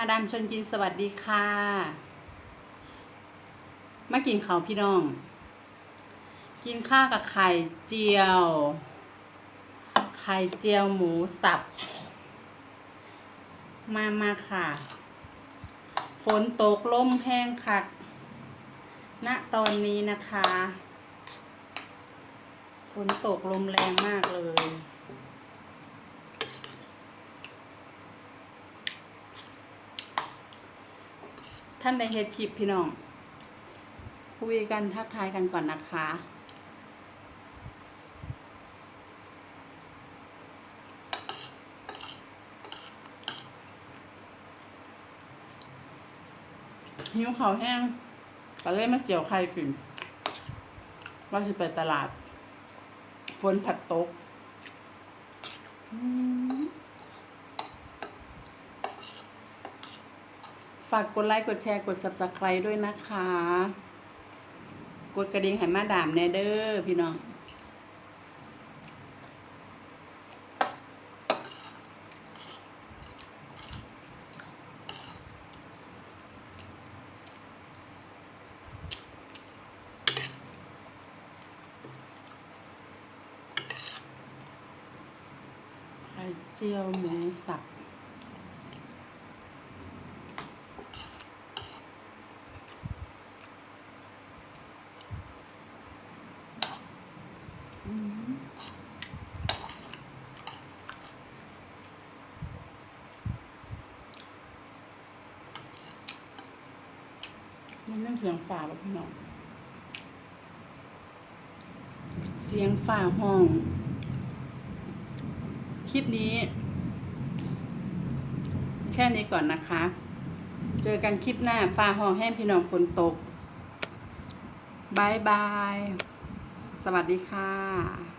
มาดามชนกินสวัสดีค่ะ มากินข้าวพี่น้อง กินข้าวกับไข่เจียว ไข่เจียวหมูสับ มามาค่ะ ฝนตกล่มแห้งคักณตอนนี้นะคะ ฝนตกลมแรงมากเลย ท่านในเฮดคลิปพี่น้องคุยกันทักทายกันก่อนนะคะ หิวเขาวแห้งก็เลยมาเจียวไข่กินว่าจะไปตลาดฝนผัดตก อืม ฝากกดไลค์กดแชร์กด subscribe ด้วยนะคะ กดกระดิ่งให้มาดามแนเด้อพี่น้องไข่เจียวหมูสับ อืม มันนั่นเสียงฝ่าแบบพี่น้องเสียงฝ่าห้อง คลิปนี้ แค่นี้ก่อนนะคะ เจอกันคลิปหน้าฟ้าห้องแห้งพี่น้องฝนตกบายบาย สวัสดีค่ะ